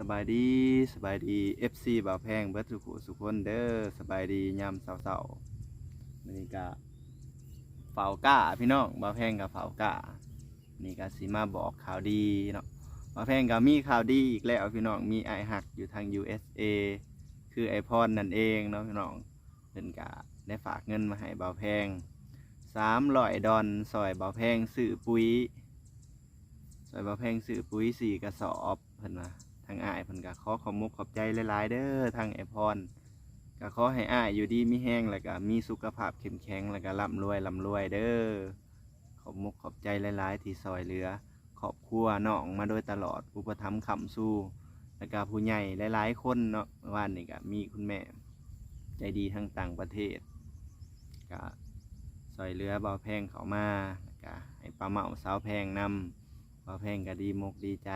สบายดีสบายดี FC บ่าวแพงเบิดสุขสุคนเด้อสบายดียามเช้าๆมื้อนี้ก็เฝ้าก้าพี่น้องบ่าวแพงกับเฝ้าก้านี่ก็สิมาบอกข่าวดีเนาะบ่าวแพงก็มีข่าวดีอีกแล้วพี่น้องมีไอหักอยู่ทาง USA คือไอพอนนั่นเองเนาะพี่น้องเพิ่นก็ได้ฝากเงินมาให้บ่าวแพง300ดอลซอยบ่าวแพงซื้อปุ๋ยซอยบ่าวแพงซื้อปุ๋ยสี่กระสอบเพิ่นว่า ทางอ้ายเพิ่นก็ขอขอบมุกขอบใจหลายๆเด้อทางไอพรก็ขอให้อ้ายอยู่ดีมีแห้งแล้วก็มีสุขภาพเข้มแข็งแล้วก็ร่ำรวยร่ำรวยเด้อขอบมุกขอบใจหลายๆ ที่ซอยเหลือขอบครัวน้องมาโดยตลอดอุปถัมภ์คำสู้แล้วก็ผู้ใหญ่หลายๆคนเนาะเมื่านนี่ก็มีคุณแม่ ใจดีทั้งต่างประเทศก็ซอยเหลือบ่าวแพงเขามาแล้วก็ให้ป้าเหมาสาวแพงนำบ่าวแพงก็ดีมกดีใจ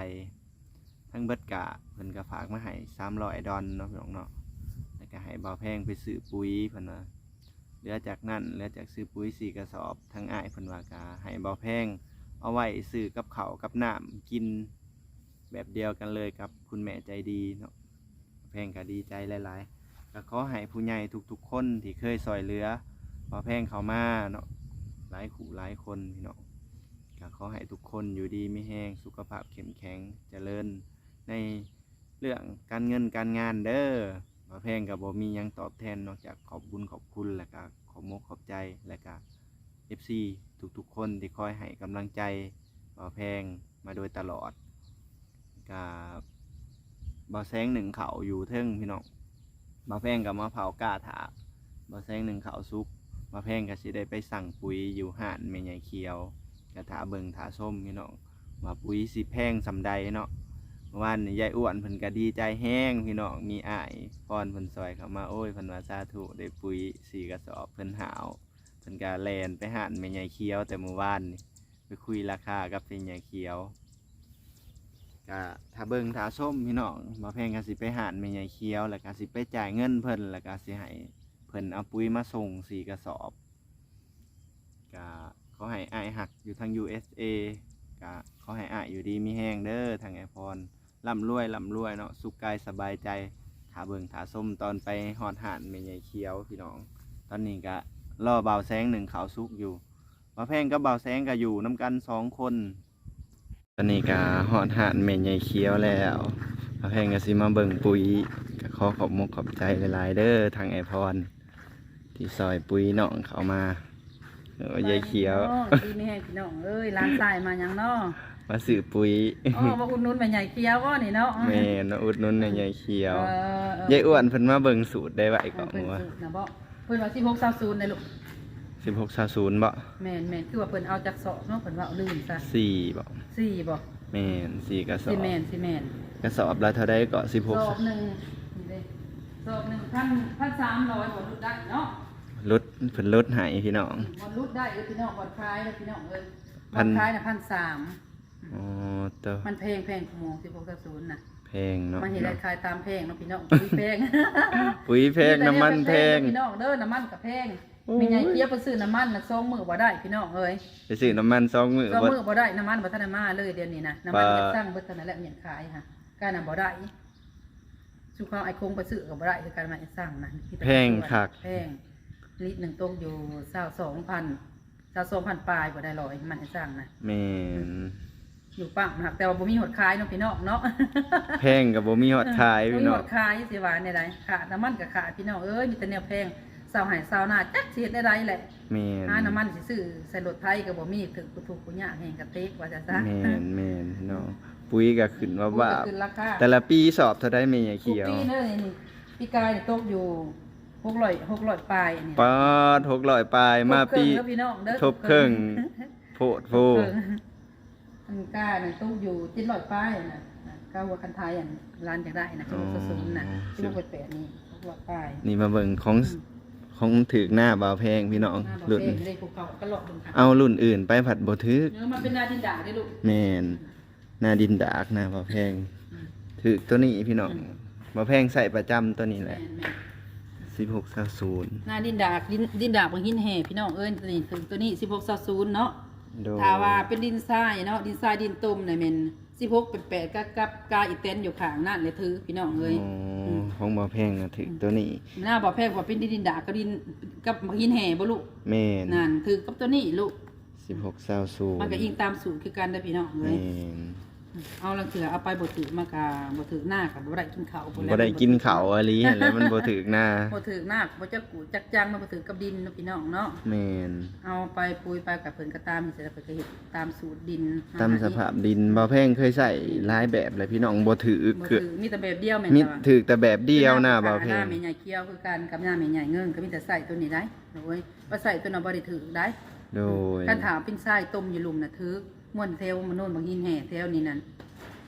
ทั้งเบิดกะเพิ่นก็ฝากมาให้สามร้อยดอนเนาะพี่น้องเนาะแล้วก็ให้บ่าวแพงไปซื้อปุ๋ยเพิ่นว่าเหลือจากนั้นเหลือจากซื้อปุ๋ยสี่กระสอบ ทั้งอ้ายเพิ่นว่ากะให้บ่าวแพงเอาไว้ซื้อกับเขากับน้ำกินแบบเดียวกันเลยกับคุณแม่ใจดีเนาะแพงก็ดีใจหลายๆก็ขอให้ผู้ใหญ่ทุกๆคนที่เคยซอยเหลือบ่าวแพงเขามาเนาะหลายขู่หลายคนพี่น้องก็ขอให้ทุกคนอยู่ดีไม่แห้งสุขภาพเข้มแข็งเจริญ ในเรื่องการเงินการงานเด้อมาแพงกับบ่มีหยังตอบแทนนอกจากขอบบุญขอบคุณและก็ขอบมกขอบใจและก็ FC ทุกๆ คนที่คอยให้กำลังใจบ่าแพงมาโดยตลอดกับบาแสงหนึ่งเขาอยู่เทิงพี่น้องบาแพงกับมาเผากล้าถาบาแสงหนึ่งเขาซุกบ่าแพงก็สิได้ไปสั่งปุ๋ยอยู่ห่านแม่ใหญ่เขียวกระถาเบิงถาส้มพี่น้องว่าปุ๋ยสิแพงสำใดเนาะ เมื่อวานนี่ยายอ้วนเพิ่นก็ดีใจแห้งพี่น้องมีอ้ายพรเพิ่นซอยเข้ามาโอ้ยเพิ่นว่าสาธุได้ปุ๋ยสี่กระสอบเพิ่นหาวเพิ่นก็แลนไปหานแม่ใหญ่เขียว แต่เมื่อวานนี่ไปคุยราคากับแม่ใหญ่เขียวก็ถ้าเบิ่งถาส้มพี่น้องมาแพงก็สิไปหานแม่ใหญ่เขียว แล้วก็สิไปจ่ายเงินเพิ่นแล้วก็สิให้เพิ่นเอาปุ๋ยมาส่งสี่กระสอบก็ขอให้อ้ายหักอยู่ทาง USA ก็ขอให้อ้ายอยู่ดีมีแห้งเด้อทางไอพร ร่ำรวยร่ำรวยเนาะสุขกายสบายใจถาเบิ่งถาส้มตอนไปหอดหานแม่ใหญ่เขียวพี่น้อง ตอนนี้ก็รอเบาแสงหนึ่งขาวสุกอยู่มาแพงกับเบาแสงก็อยู่น้ำกันสองคน ตอนนี้ก็หอดหานแม่ใหญ่เขียวแล้วมาแพงก็สิมาเบิ่งปุ๋ยก็ขอขอบมกขอบใจหลายๆเด้อทางไอพรที่ซอยปุ๋ยน้องเขามาเออยายเขียวดีไม่ให้พี่น้องเอ้ยร้านทรายมาหยังเนาะ มาสื่อปุ๋ยอ๋อมาอุดหนุนแม่ใหญ่เคี้ยวว่านี่เนาะแม่นอุดหนุนในยายเขียวเออเออยายอ้วนเพิ่นมาเบิ่งสูตรได้ไว้ก่อนเพิ่นว่าสูตรนะบ่เพิ่นว่า16 20ในลูกสิบหกซาศูนย์บ่แม่นแม่นคือว่าเพิ่นเอาจากเสาะเนาะเพิ่นว่าเอาลืมซะสี่บ่สี่บ่แม่นสี่กระสอสิบแม่นสิแม่นกระสอบละเท่าใดก็สิบหกสอบหนึงนี่เด้สอบหนึ่งพันพันสามร้อยบ่ลดได้เนาะลดเพิ่นลดให้พี่น้องบ่ลดได้เอ้ยพี่น้องบ่คลายแล้วพี่น้องเอ้ยพับ่นคลายน่ะพันสาม อ๋อตัวมันแพงแพงของหม16 20น่ะแพงเนาะมันเห็นได้ขายตามแพงเนาะพี่น้องปุ๋ยแพงปุ๋ยแพงน้ำมันแพงพี่น้องเด้อน้ำมันกับแพงโอ้ยมีไงเกียบไปซื้อน้ำมันน่ะสองมือบ่ได้พี่น้องเอ้ยไปซื้อน้ำมันสองมือสองบ่มือบ่ได้น้ำมันบ่ทันได้มาเลยเดี๋ยวนี้นะน้ำมันปลาจะสร้างเบิดเท่านั้นแหละเมียนขายค่ะการน่ะบ่ได้สุเขาไอ้คงไปซื้อก็บ่ได้คือการมันสร้างนะที่ต่แพงคักแพงลิตรหนึงตกอยู่22,000 22,000ปลายบ่ได้ร้อยมันสร้างนะแม่น อยู่ปังหักแต่ว่าบ่มีหดขายเนาะพี่น้องเนาะแพงก็บ่มีฮอดขายพี่น้องบ่มีหดขายสิว่าในใดขาดน้ำมันก็ขาดพี่น้องเอ้ยมีแต่แนวแพงเศร้าหายเศร้าหน้าจักสิเฮ็ดได้ใดแหละแม่นหาน้ำมันสิซื้อใส่รถไทยก็บ่มีถึงกูถูกกูยากแห่งกระเตกว่าจะซะแม่นแม่นพี่น้องปุ๋ยก็ขึ้นว่าว่า ขึ้นราคา แต่ละปีสอบเท่าได้แม่ยายทุกเขียวปีเด้อนี่ปีกายนี่ตกอยู่600 600ปลายอันนี้ปอดหกร้อยปลายมาปี ทบเครื่องเด้อพี่น้องเด้อทบเครื่องโพดโพ ทบเครื่อง อันกานี่ตกอยู่700ปลายน่ะก้าหัวคันไทยอันร้านจังได้นะ600ศูนย์น่ะที่บ่แปดนี่600ปลายนี่มาเบิ่งของของถือหน้าบ่าวแพงพี่น้องหน้าบ่รุ่นเฟ่เลยภูเขากระโหลกบึงค่ะเอารุ่นอื่นไปผัดบ่ถึก เนื้อมันเป็นนาดินดาได้ลูก แม่นหน้าดินดากหน้าบ่าวแพงถือตัวนี้พี่น้องบ่าวแพงใส่ประจำตัวนี้แหแม่ละนแม่น1620หน้าดินดากดินดินดากบางหินแห่พี่น้องเอ้ยตัวนี้ถึงตัวนี้16 20เนาะ โดยถ้าว่าเป็นดินทรายเนาะดินทรายดินต้มเนี่ยแม่นสิบหกเป็นแปดกับกับกาอีเตนอยู่ข้างนั่นเลยถือพี่น้องเลยอ๋อของบ่แพงน่ะถึงตัวนี้หน้าบ่แพงกว่าเป็นดินดากับดินกับหินแห่บ่ลูกแม่นนั่นถือกับตัวนี้ลูก16 20สูงมันก็อิงตามสูตรคือกันได้อพี่น้องเลแม่ย น เอาลังเถือเอาไปบ่ถือมากาบ่ถือหน้ากับบ่ได้กินข้าวพุ่นแหละบ่ได้กินข้าวอะลีหั่นแหล้วมันบ่ถึกหน้าบ่ถือหน้าบ่จักกูจักจังมันบ่ถือกับดินเนาะพี่น้องเนาะแม่นเอาไปปุยไปกับเพิ่นก็ตามนี่เสร็จแล้วเพิ่นก็เฮ็ดตามสูตรดิน ตามสภาพดินบ่แพงเคยใส่หลายแบบเลยพี่น้องบ่ถือบ่คืถืออมีแต่แบบเดียวแม่นมีจ้ะถือแต่แบบเดียวนะบ่หแพน้างแม่ใหญ่เคี้ยวคือกันกับหน้าแม่ใหญ่เงิงก็มีแต่ใส่ตัวนี้ได้โอ้ยว่าใส่ตัวน่ะบ่ได้ถือได้โดยคันถามเป็นไส้ต้มอยู่หลุมน่ะถือ ม่วนเทวมันโน่นบางหินแห่เทวนี่นั่น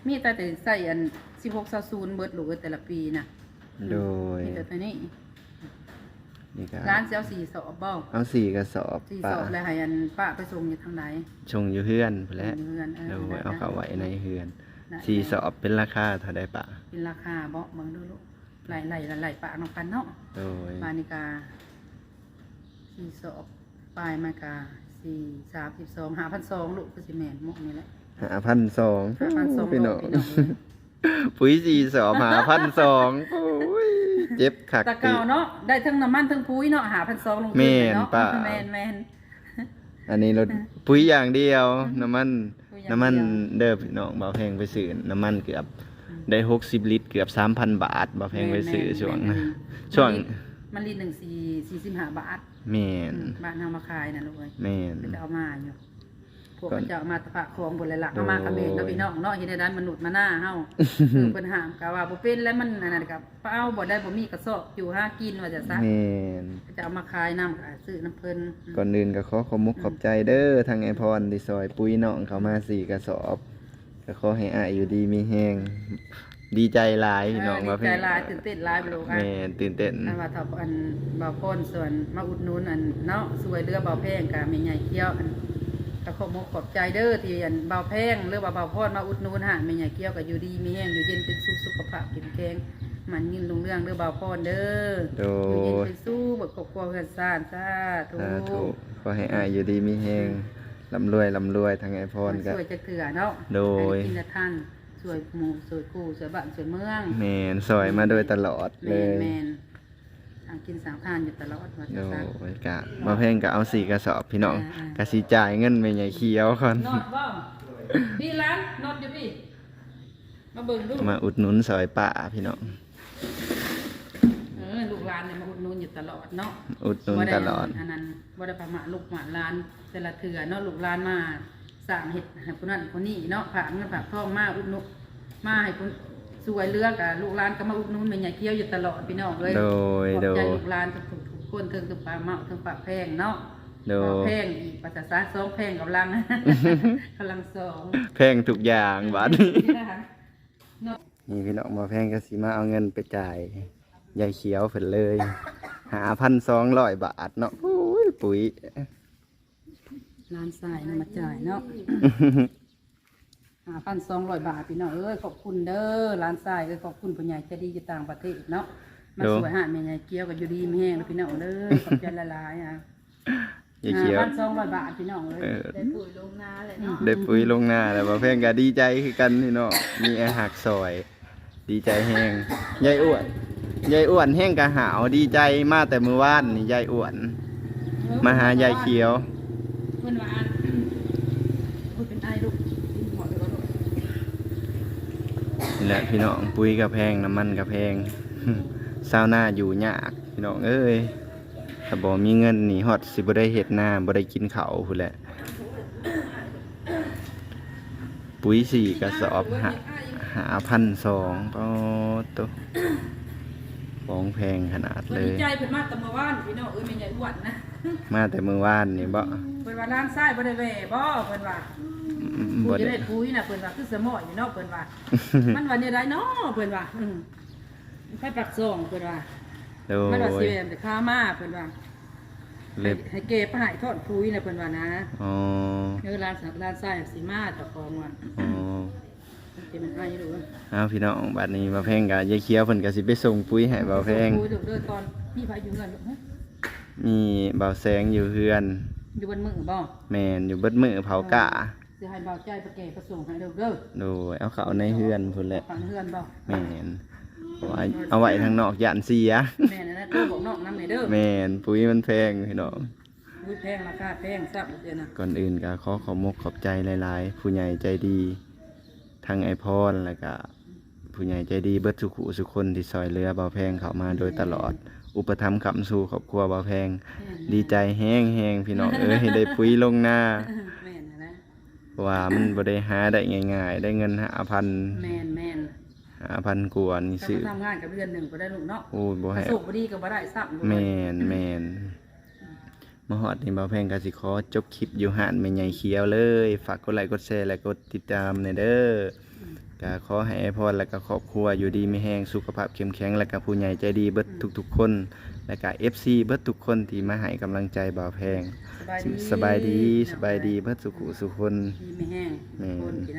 มีแต่แต่ใส่อัน16 20เบิดลูกเอ้ยแต่ละปีน่ะโดยมีแต่ตัวนี้นี่ก็ร้านเซลสี่สอบเบ้าเอาสี่กระสอบสี่ป้าสอบแล้วให้อันป้าไปส่งอยู่ทางไหนชงอยู่เฮือนพู้นแหล้วเงินโดยเอาเข้าไว้ในเฮือนได้สี่สอบเป็นราคาเท่าใดปะเป็นราคาเบาเบิ่งดูลูกไหลไหลไหลไหลปากน้องกันเนาะโดยปานิกาสี่สอบปลายมากา สี่สามสิบสองห้าพันสองลูกก็สิแม่นหมกนี่แหละ หาพันสองห้าพันสองพี่โลน้องพี่น้องเอ้ยปุ๋ยสี่สอบหาพันสองโอ้ยเจ็บขักตะเกาเนาะได้ทั้งน้ำมันทั้งปุ๋ยเนาะหาพันสองลงทุนแม่นเนาะป้าแมนแมน อันนี้รถปุ๋ยอย่างเดียว น้ำมัน ปุ๋ยอย่างเดียว น้ำมันเด้อพี่น้องบ่าวแพงไปซื้อน้ำมันเกือบได้หกสิบลิตรเกือบสามพันบาทบ่าวแพงไปซื้อช่วงนะ ช่วง มันลีดหนึ่งสี่สี่สิบห้าบาท แม่นบ้านเอามาขายนะลูกเอ้ยแม่นก็จะเอามาอยู่พวกก่อนก็จะเอามาตะปะคองบนเลยหลักโดยเอามาคาเมนแล้วพี่น้องเนาะเฮ็ดให้ด้านมนุษย์มาหน้าเฮาเออเพิ่นห้ามกะว่าบ่เป็นแล้วมันอันนั้นกับเอาบ่ได้บ่มีกระสอบอยู่หากินว่าจะซะแม่นก็จะเอามาขายน้ำขายซื้อน้ำเพิ่นก่อนอื่นก็ขอขอบมุกขอบใจเด้อทางไอพรที่ซอยปุ้ยน้องเขามาสี่กระสอบก็ขอให้อายอยู่ดีมีแฮง ดีใจหลายพี่น้องเออว่าดีใจหลายตื่นเต้นหลายบ่ลูกอะแม่ตื่นเต้น อันว่าถ้าอันบ่าวพ้นส่วนมาอุดหนุนอันเนาะสวยเรือบ่าวแพงกะแม่ใหญ่เคี้ยวอันก็ขอบมกขอบใจเด้อที่อันบ่าวแพงหรือว่าบ่าวพรมาอุดหนุนหาแม่ใหญ่เคี้ยวก็อยู่ดีมีแห้งอยู่เย็นเป็นสุขสุขภาพแข็งแรงมันยินลุงเรื่องเด้อบ่าวพรเด้อโด อยู่เย็นยเป็นสู้บทกบกวเพื่อนซ่านสาธุสาธุขอให้อายอยู่ดีมีแฮงร่ำรวยร่ำรวยทางไอพรก็ สวยจะเถื่อเนาะโดย ให้กินแต่ท่าน สวยหมู่สวยกูสวยบ้านสวยเมืองแม่นซอยมาโดยตลอดแมเลนยแมนทางกินสามทานอยู่ตลอดว่าโดจะซัก ยกะมาแพงก็เอาสี่กระสอบพี่น้องอ่าๆ กะสิจ่ายเงินแม่ใหญ่เขียวก่อนนอดบ้างพี่ร้านนอดอยู่พี่ มาเบิ่งดูมาอุดหนุนซอยป่าพี่น้องเออลูกร้านเนี่ยมาอุดหนุนอยู่ตลอดเนาะอุดหนุนบ่ไตลอด อันนั้นบ่ได้ประมาลูกหมาร้านแต่ละเถื่อเนาะลูกร้านมา สร้างเฮ็ดให้คนนั้นคนนี้เนาะฝากเงินฝากทองมาอุดหนุนมาให้คนสวยเลือกอะลูกร้านก็มาอุดหนุนแม่ใหญ่เกี้ยวอยู่ตลอดพี่น้องเอ้ยโดยขอบโดใจย ลูกร้านทุกๆทุกคนถึงถึงปากเมาถึงปากแพงเนาะโดปากยแพงอีกภาษาซาสองแพงกำลัง กำลังสองแพงทุกอย่างบัดนี้เนาะนี่พี่น้องมาแพงก็สิมาเอาเงินไปจ่ายยายเขียวเพิ่นเลยหาพันสองร้อยบาทเนาะโอ้ยปุ๋ย ร้านทรายนำมาจ่ายเนาะห้าพันสองร้อยบาทพี่น้องเอ้ยขอบคุณเด้อร้านทรายเอ้ยขอบคุณผู้ใหญ่ใจดีอยู่ต่างประเทศเนาะมาโดสวยหาดแม่ใหญ่เกี้ยวกับอยู่ดีมีแห้งแล้วพี่น้องเด้อขอบใจละลายอะยายเขียวห้าพันสองร้อยบาทพี่น้องเอ้ยเออได้ปุ๋ยลงนาเลยเนาะได้ปุ๋ยลงหน้าแล้วมาแพงก็ดีใจคือกันพี่น้องมีอาหักซอย ดีใจแห้งยายอ้วนยายอ้วนแห้งกะหาวดีใจมาแต่มื้อวานนี่ยายอ้วน มาหายายเขียว เพิ่นว่าโอ้ยเป็นไอลูกกินหอดแล้วลูกนี่แหละพี่น้องปุ๋ยกระแพงน้ำมันกระแพง ซาวหน้าอยู่ยากพี่น้องเอ้ยถ้าบ่มีเงินนี่ฮอดสิบ่ได้เฮ็ดหน้าบ่ได้กินข้าวพุ่นแหละ ปุ๋ยสี่กระสอบหาหาพันสองปอตัว ของแพงขนาดเพิ่นเลดีย ใจเพิ่นมาแต่เมื่อวานพี่น้องเอ้ยแม่ใหญ่อ้วนนะมาแต่มื้อวานนี่บ่เพิ่นว่าร้านทรายบ่ได้แหว่บ่เพิ่นว่าอืมกูบ่จะได้ ได้ปุ๋ยน่ะเพิ่นว่าคือสมออยู่เนาะเพิ่นว่า มันว่าเนี่ยได้เนาะเพิ่นว่าอืมไปปักซองเพิ่นว่า โดมันว่ายสิแม่นแต่ข้ามาเพิ่นว่า เล็บให้เก็บไปให้ทอดปุ๋ยน่ะเพิ่นว่านะ อ๋อเออร้านสักร้านทรายสิมาเจ้าของว่าอ๋อ สิมันให้ดูเอาพี่น้องบัดนี้มาแพงกะยายเขียวเพิ่นก็สิไปส่งปุ๋ยให้บ่าวแพงปุ๋ยดูเด้อตอนมีไผอยู่เงินลูกฮะมีบ่าวแสงอยู่เฮือน อยู่บนมือบ่แมนอยู่เบิดมือเผากะสสิให้เบาใจไปแก่ประสงค์ให้เด้อเด้อโดยเอาเขาในเฮือนพุ่นแหละฟังเฮือนบ่แม่นเพราะว่าเอาไว้ทางนอกย่านเสียแม่นนะเด้อบอกน้องนำให้เด้อแม่นปุ๋ยมันแพงพี่น้องอุ้ยแพงราคาแพงซับเดี๋ยวนะก่อนอื่นก็ขอขอบมกขอบใจหลาย ๆ ผู้ใหญ่ใจดี ทั้งไอพอนแล้วก็ผู้ใหญ่ใจดีเบิดสุขุสุคนที่ซอยเรือเบาแพงเข้ามาโดยตลอด อุปถัมภ์คำสู่ครอบครัวเบาแพง ดีใจแห้งแห้งๆพี่น้องเอ้ยให้ได้ปุ๋ยลงหน้าแม่นนะนะเพราะว่ามันบ่ได้หาได้ง่ายๆ ได้เงินหาพันแม่นแม่นหาพันกว่านี่ถ้าซื้อมาทำงานกับเดือนหนึ่งก็ได้ลูกเนาะโอ้ยบ่ถ้าให้สุกบ่ดีก็บ่ได้ซับบ่แมได้นแมน มาฮอดนี่เบาแพงก็สิขอจบคลิปอยู่หานแม่ใหญ่เขียวเลย ฝากกดไลค์กดแชร์และกดติดตามในเด้อก็ขอให้ไอพรและก็ครอบครัวอยู่ดีมีแห้งสุขภาพเข้มแข็งและก็ผู้ใหญ่ใจดีเบิดทุกๆ คน และก็ FC เบิดทุกคนที่มาให้กำลังใจเบาแพงสบายดีสบายดีสบายดีเบิดสุขุสุคน ดีไม่แห้งแม่นคนที่